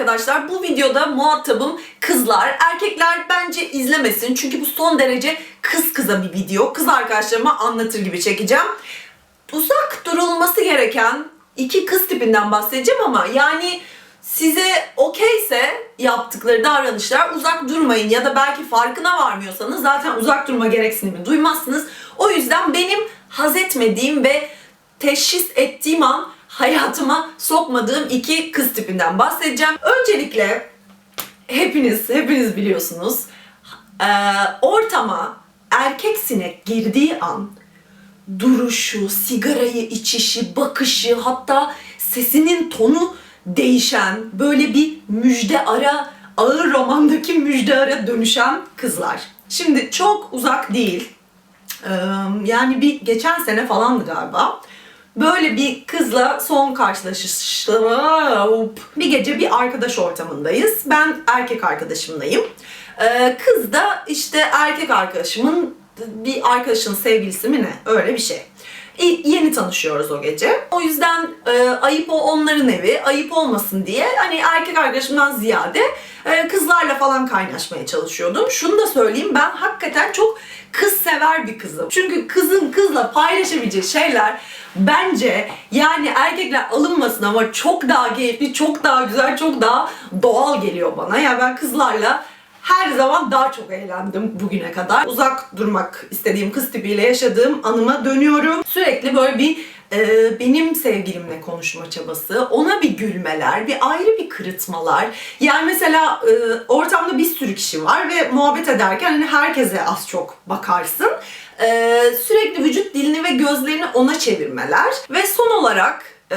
arkadaşlar bu videoda muhatabım kızlar. Erkekler bence izlemesin çünkü bu son derece kız kıza bir video. Kız arkadaşlarıma anlatır gibi çekeceğim. Uzak durulması gereken iki kız tipinden bahsedeceğim ama yani size okeyse yaptıkları davranışlar uzak durmayın ya da belki farkına varmıyorsanız zaten uzak durma gereksinimi duymazsınız. O yüzden benim haz etmediğim ve teşhis ettiğim an hayatıma sokmadığım iki kız tipinden bahsedeceğim. Öncelikle hepiniz hepiniz biliyorsunuz eee, ortama erkek sinek girdiği an duruşu, sigarayı içişi, bakışı hatta sesinin tonu değişen böyle bir müjde ara ağır romandaki müjde ara dönüşen kızlar. Şimdi çok uzak değil. Yani bir geçen sene falandı galiba. Böyle bir kızla son karşılaşışım. Bir gece bir arkadaş ortamındayız. Ben erkek arkadaşımlayım. Ee, kız da işte erkek arkadaşımın bir arkadaşın sevgilisi mi ne? Öyle bir şey. Yeni tanışıyoruz o gece. O yüzden e, ayıp o onların evi, ayıp olmasın diye hani erkek arkadaşımdan ziyade e, kızlarla falan kaynaşmaya çalışıyordum. Şunu da söyleyeyim ben hakikaten çok kız sever bir kızım. Çünkü kızın kızla paylaşabileceği şeyler bence yani erkekler alınmasın ama çok daha keyifli, çok daha güzel, çok daha doğal geliyor bana. Ya ben kızlarla her zaman daha çok eğlendim bugüne kadar. Uzak durmak istediğim kız tipiyle yaşadığım anıma dönüyorum. Sürekli böyle bir e, benim sevgilimle konuşma çabası, ona bir gülmeler, bir ayrı bir kırıtmalar. Yani mesela e, ortamda bir sürü kişi var ve muhabbet ederken hani herkese az çok bakarsın. E, sürekli vücut dilini ve gözlerini ona çevirmeler. Ve son olarak e,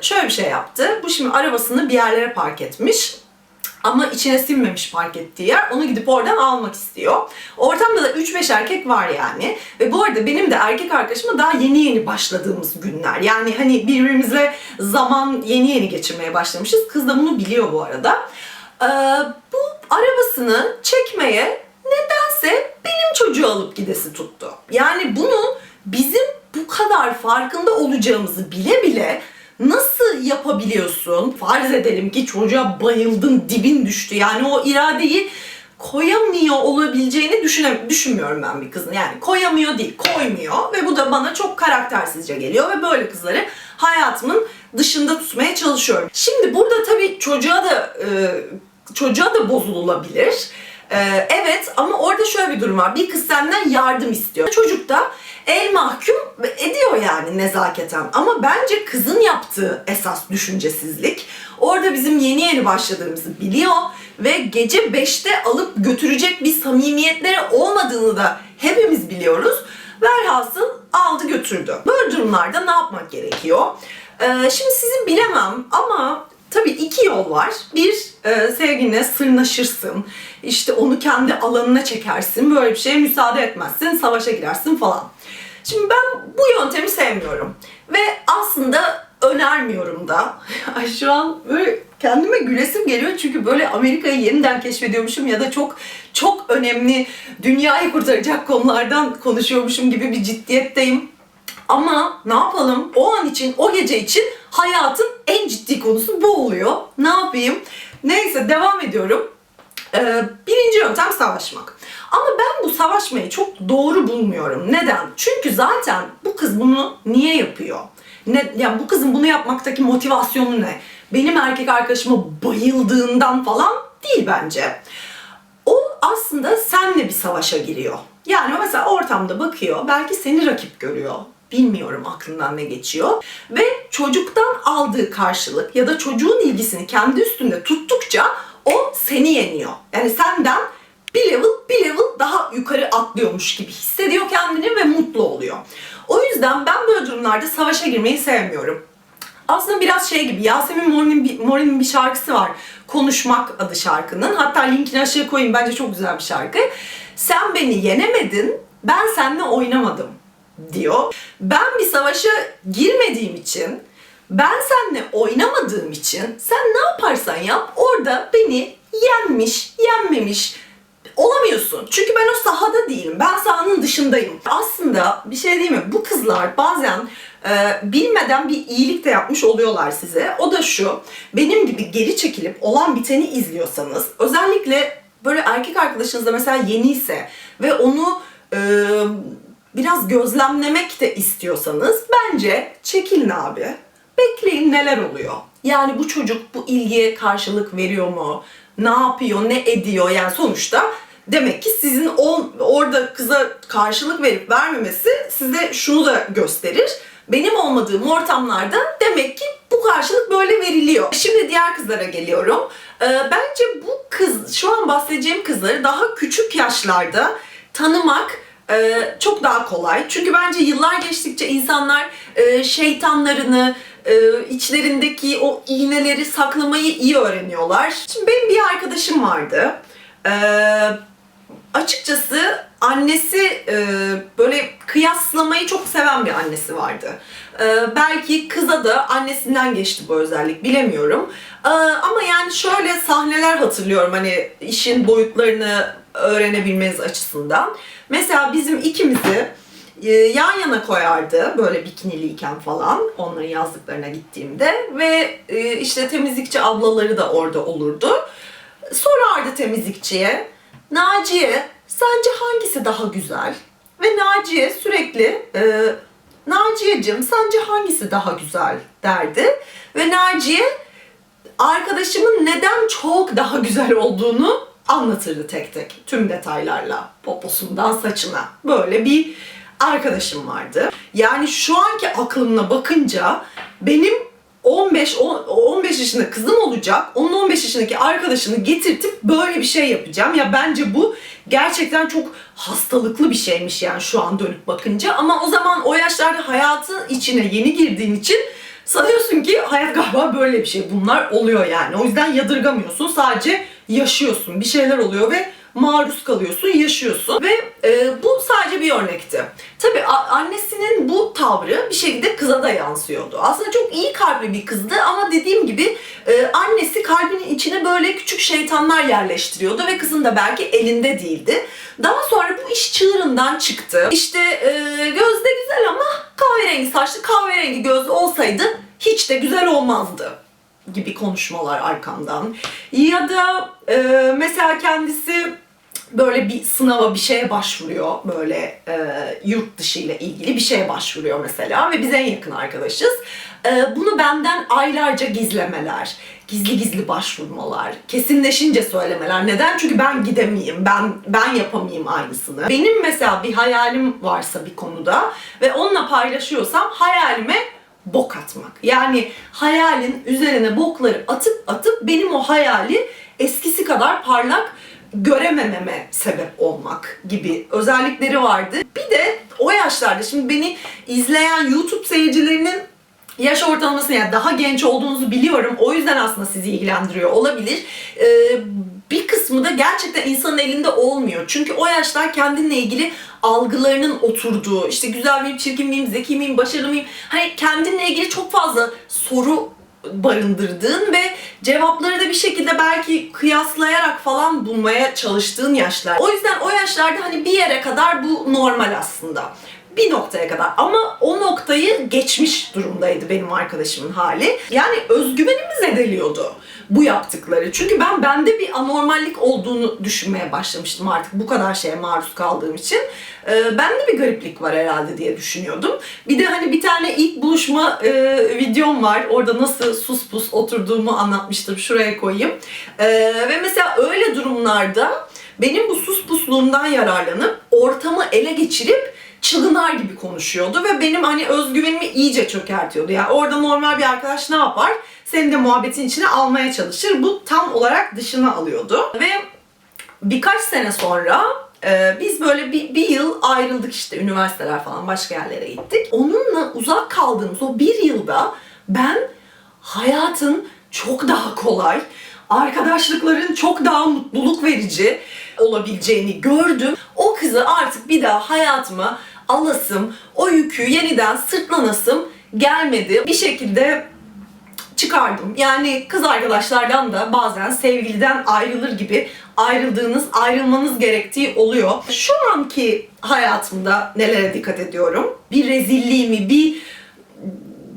şöyle bir şey yaptı. Bu şimdi arabasını bir yerlere park etmiş ama içine sinmemiş park ettiği yer. Onu gidip oradan almak istiyor. Ortamda da 3-5 erkek var yani. Ve bu arada benim de erkek arkadaşımla daha yeni yeni başladığımız günler. Yani hani birbirimizle zaman yeni yeni geçirmeye başlamışız. Kız da bunu biliyor bu arada. Ee, bu arabasını çekmeye nedense benim çocuğu alıp gidesi tuttu. Yani bunu bizim bu kadar farkında olacağımızı bile bile nasıl yapabiliyorsun? Farz edelim ki çocuğa bayıldın, dibin düştü. Yani o iradeyi koyamıyor olabileceğini düşüne, düşünmüyorum ben bir kızın. Yani koyamıyor değil, koymuyor ve bu da bana çok karaktersizce geliyor ve böyle kızları hayatımın dışında tutmaya çalışıyorum. Şimdi burada tabii çocuğa da e, çocuğa da bozulabilir. Ee, evet ama orada şöyle bir durum var. Bir kız senden yardım istiyor. Çocuk da el mahkum ediyor yani nezaketen. Ama bence kızın yaptığı esas düşüncesizlik. Orada bizim yeni yeni başladığımızı biliyor ve gece 5'te alıp götürecek bir samimiyetleri olmadığını da hepimiz biliyoruz. Velhasıl aldı götürdü. Böyle durumlarda ne yapmak gerekiyor? Ee, şimdi sizin bilemem ama Tabii iki yol var. Bir, e, sevgiline sırnaşırsın. İşte onu kendi alanına çekersin. Böyle bir şeye müsaade etmezsin. Savaşa girersin falan. Şimdi ben bu yöntemi sevmiyorum. Ve aslında önermiyorum da. Ay şu an böyle kendime gülesim geliyor çünkü böyle Amerika'yı yeniden keşfediyormuşum ya da çok çok önemli dünyayı kurtaracak konulardan konuşuyormuşum gibi bir ciddiyetteyim. Ama ne yapalım? O an için, o gece için hayatın en ciddi konusu bu oluyor. Ne yapayım? Neyse devam ediyorum. Ee, birinci yöntem savaşmak. Ama ben bu savaşmayı çok doğru bulmuyorum. Neden? Çünkü zaten bu kız bunu niye yapıyor? Ne, yani bu kızın bunu yapmaktaki motivasyonu ne? Benim erkek arkadaşıma bayıldığından falan değil bence. O aslında senle bir savaşa giriyor. Yani mesela ortamda bakıyor, belki seni rakip görüyor. Bilmiyorum aklından ne geçiyor. Ve çocuktan aldığı karşılık ya da çocuğun ilgisini kendi üstünde tuttukça o seni yeniyor. Yani senden bir level bir level daha yukarı atlıyormuş gibi hissediyor kendini ve mutlu oluyor. O yüzden ben böyle durumlarda savaşa girmeyi sevmiyorum. Aslında biraz şey gibi Yasemin Morin'in bir, Morin'in bir şarkısı var. Konuşmak adı şarkının. Hatta linkini aşağıya koyayım. Bence çok güzel bir şarkı. Sen beni yenemedin, ben seninle oynamadım diyor. Ben bir savaşa girmediğim için, ben seninle oynamadığım için sen ne yaparsan yap orada beni yenmiş, yenmemiş olamıyorsun. Çünkü ben o sahada değilim. Ben sahanın dışındayım. Aslında bir şey değil mi? Bu kızlar bazen e, bilmeden bir iyilik de yapmış oluyorlar size. O da şu, benim gibi geri çekilip olan biteni izliyorsanız, özellikle böyle erkek arkadaşınız da mesela yeniyse ve onu e, biraz gözlemlemek de istiyorsanız bence çekilin abi. Bekleyin neler oluyor. Yani bu çocuk bu ilgiye karşılık veriyor mu? Ne yapıyor, ne ediyor? Yani sonuçta demek ki sizin o, orada kıza karşılık verip vermemesi size şunu da gösterir. Benim olmadığım ortamlarda demek ki bu karşılık böyle veriliyor. Şimdi diğer kızlara geliyorum. Ee, bence bu kız, şu an bahsedeceğim kızları daha küçük yaşlarda tanımak e, çok daha kolay. Çünkü bence yıllar geçtikçe insanlar e, şeytanlarını, e, içlerindeki o iğneleri saklamayı iyi öğreniyorlar. Şimdi benim bir arkadaşım vardı. E, açıkçası annesi e, böyle kıyaslamayı çok seven bir annesi vardı. E, belki kıza da annesinden geçti bu özellik bilemiyorum. Ama yani şöyle sahneler hatırlıyorum hani işin boyutlarını öğrenebilmeniz açısından. Mesela bizim ikimizi e, yan yana koyardı böyle bikiniliyken falan onların yazlıklarına gittiğimde ve e, işte temizlikçi ablaları da orada olurdu. Sorardı temizlikçiye, Naciye sence hangisi daha güzel? Ve Naciye sürekli e, Naciye'cim sence hangisi daha güzel derdi. Ve Naciye arkadaşımın neden çok daha güzel olduğunu anlatırdı tek tek tüm detaylarla poposundan saçına. Böyle bir arkadaşım vardı. Yani şu anki aklımla bakınca benim 15 on- 15 yaşında kızım olacak. Onun 15 yaşındaki arkadaşını getirtip böyle bir şey yapacağım. Ya bence bu gerçekten çok hastalıklı bir şeymiş yani şu an dönüp bakınca. Ama o zaman o yaşlarda hayatın içine yeni girdiğin için sanıyorsun ki hayat galiba böyle bir şey. Bunlar oluyor yani. O yüzden yadırgamıyorsun. Sadece yaşıyorsun. Bir şeyler oluyor ve maruz kalıyorsun, yaşıyorsun. Ve e, bu sadece bir örnekti. Tabii a- annesinin bu tavrı bir şekilde kıza da yansıyordu. Aslında çok iyi kalpli bir kızdı ama dediğim gibi e, annesi kalbinin içine böyle küçük şeytanlar yerleştiriyordu ve kızın da belki elinde değildi. Daha sonra bu iş çığırından çıktı. İşte e, gözde güzel ama kahverengi saçlı, kahverengi gözlü olsaydı hiç de güzel olmazdı gibi konuşmalar arkamdan. Ya da e, mesela kendisi böyle bir sınava bir şeye başvuruyor böyle e, yurt dışı ile ilgili bir şeye başvuruyor mesela ve biz en yakın arkadaşız. E, bunu benden aylarca gizlemeler, gizli gizli başvurmalar, kesinleşince söylemeler. Neden? Çünkü ben gidemeyeyim, ben ben yapamayayım aynısını. Benim mesela bir hayalim varsa bir konuda ve onunla paylaşıyorsam hayalime bok atmak. Yani hayalin üzerine bokları atıp atıp benim o hayali eskisi kadar parlak göremememe sebep olmak gibi özellikleri vardı. Bir de o yaşlarda şimdi beni izleyen YouTube seyircilerinin yaş ortalaması yani daha genç olduğunuzu biliyorum. O yüzden aslında sizi ilgilendiriyor olabilir. Ee, bir kısmı da gerçekten insanın elinde olmuyor. Çünkü o yaşlar kendinle ilgili algılarının oturduğu, işte güzel miyim, çirkin miyim, zeki miyim, başarılı mıyım? Hani kendinle ilgili çok fazla soru barındırdığın ve cevapları da bir şekilde belki kıyaslayarak falan bulmaya çalıştığın yaşlar. O yüzden o yaşlarda hani bir yere kadar bu normal aslında. Bir noktaya kadar ama o noktayı geçmiş durumdaydı benim arkadaşımın hali. Yani özgüvenimi zedeliyordu bu yaptıkları. Çünkü ben bende bir anormallik olduğunu düşünmeye başlamıştım artık bu kadar şeye maruz kaldığım için. Ee, bende bir gariplik var herhalde diye düşünüyordum. Bir de hani bir tane ilk buluşma e, videom var. Orada nasıl sus pus oturduğumu anlatmıştım. Şuraya koyayım. Ee, ve mesela öyle durumlarda benim bu sus pusluğumdan yararlanıp ortamı ele geçirip çılgınlar gibi konuşuyordu ve benim hani özgüvenimi iyice çökertiyordu. Yani orada normal bir arkadaş ne yapar? Seni de muhabbetin içine almaya çalışır. Bu tam olarak dışına alıyordu. Ve birkaç sene sonra e, biz böyle bir, bir yıl ayrıldık işte üniversiteler falan başka yerlere gittik. Onunla uzak kaldığımız o bir yılda ben hayatın çok daha kolay, arkadaşlıkların çok daha mutluluk verici olabileceğini gördüm. O kızı artık bir daha hayatıma alasım, o yükü yeniden sırtlanasım gelmedi. Bir şekilde çıkardım. Yani kız arkadaşlardan da bazen sevgiliden ayrılır gibi ayrıldığınız, ayrılmanız gerektiği oluyor. Şu anki hayatımda nelere dikkat ediyorum? Bir rezilliğimi, bir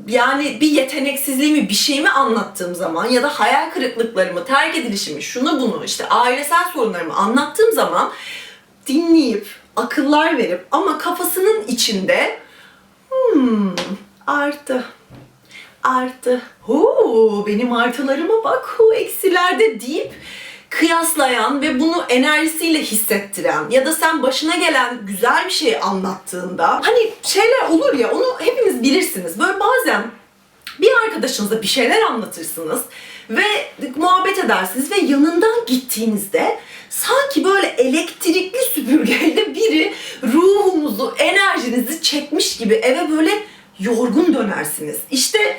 yani bir yeteneksizliğimi, bir şeyimi anlattığım zaman ya da hayal kırıklıklarımı, terk edilişimi, şunu bunu işte ailesel sorunlarımı anlattığım zaman dinleyip, akıllar verip ama kafasının içinde hmm, artı, artı, huu benim artılarıma bak, hu eksilerde deyip kıyaslayan ve bunu enerjisiyle hissettiren ya da sen başına gelen güzel bir şey anlattığında hani şeyler olur ya onu hepimiz bilirsiniz. Böyle bazen bir arkadaşınıza bir şeyler anlatırsınız ve muhabbet edersiniz ve yanından gittiğinizde sanki böyle elektrikli süpürgeyle biri ruhunuzu, enerjinizi çekmiş gibi eve böyle yorgun dönersiniz. İşte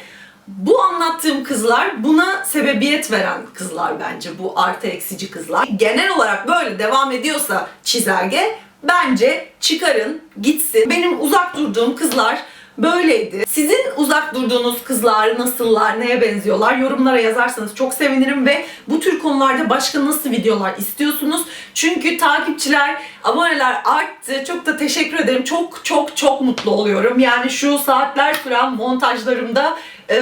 anlattığım kızlar buna sebebiyet veren kızlar bence bu artı eksici kızlar. Genel olarak böyle devam ediyorsa çizelge bence çıkarın gitsin. Benim uzak durduğum kızlar böyleydi. Sizin uzak durduğunuz kızlar nasıllar, neye benziyorlar yorumlara yazarsanız çok sevinirim ve bu tür konularda başka nasıl videolar istiyorsunuz? Çünkü takipçiler, aboneler arttı. Çok da teşekkür ederim. Çok çok çok mutlu oluyorum. Yani şu saatler süren montajlarımda e,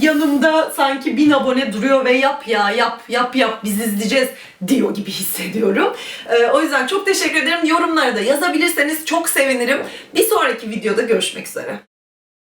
yanımda sanki bin abone duruyor ve yap ya yap yap yap biz izleyeceğiz diyor gibi hissediyorum. E, o yüzden çok teşekkür ederim. Yorumlara da yazabilirseniz çok sevinirim. Bir sonraki videoda görüşmek üzere.